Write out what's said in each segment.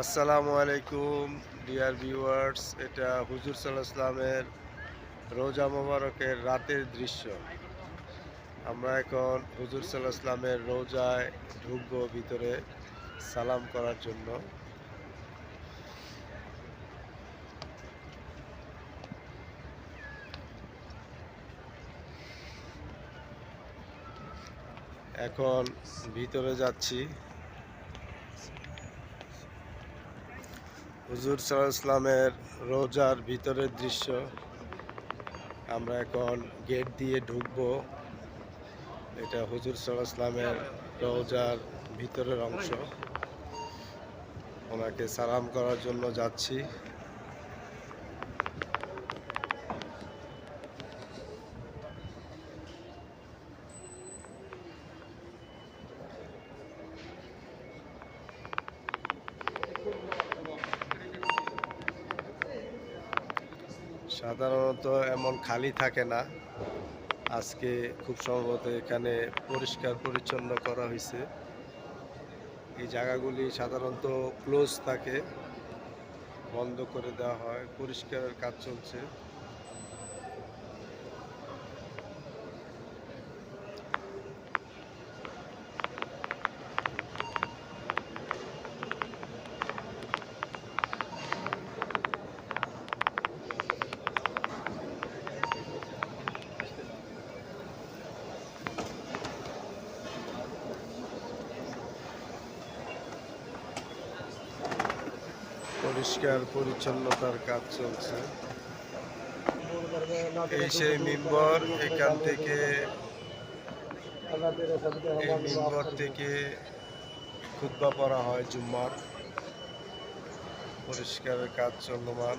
আসসালামু আলাইকুম, dear viewers. এটা হুজুর সাল্লাহ ইসলামের রোজা মোবারকের রাতের দৃশ্য। আমরা এখন হুজুর সাল্লাহ ইসলামের রোজায় ঢুকবো ভিতরে সালাম করার জন্য। এখন ভিতরে যাচ্ছি। হুজুর সাল ইসলামের রোজার ভিতরের দৃশ্য। আমরা এখন গেট দিয়ে ঢুকব। এটা হুজুর সাল ইসলামের রোজার ভিতরের অংশ। ওনাকে সালাম করার জন্য যাচ্ছি। সাধারণত এমন খালি থাকে না। আজকে খুব সম্ভবত এখানে পরিষ্কার পরিচ্ছন্ন করা হয়েছে। এই জায়গাগুলি সাধারণত ক্লোজ থাকে। বন্ধ করে দেওয়া হয়। পরিষ্কারের কাজ চলছে। পরিষ্কার পরিচ্ছন্নতার কাজ চলছে। এই সেই মেম্বর এখান থেকে এই মেম্বর থেকে খুতবা পড়া হয় জুম্মার। পরিষ্কারের কাজ চলমান।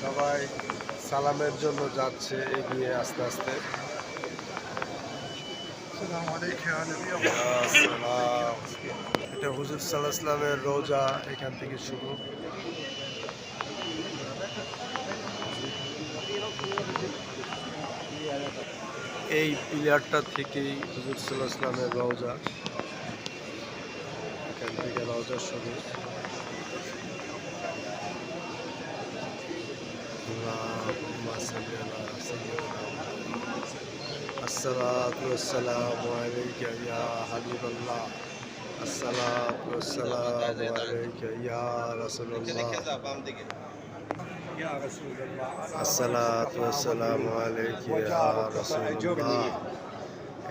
সবাই সালামের জন্য যাচ্ছে এগিয়ে আস্তে আস্তে। এটা হুজুর সাল্লাহ ইসলামের রোজা এখান থেকে শুরু। এই পিলারটা থেকেই হুজুর সাল্লাহ ইসলামের রওজা এখান থেকে রওজা শুরু।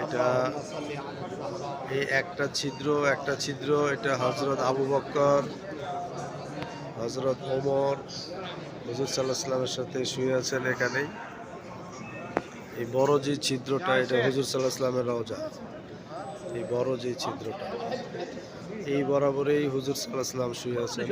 এটা এই একটা ছিদ্র একটা ছিদ্র এটা হজরত আবু বক্কর হজরত ওমর, হজর সাল্লাহ সাল্লামের সাথে শুয়ে আছেন এখানেই। এই বড় যে ছিদ্রটা, এটা হজর সাল্লাহ সাল্লামের রওজা। এই বড় যে ছিদ্রটা, এই বরাবরেই হুজুর সাল্লাহ সাল্লাম শুয়ে আছেন।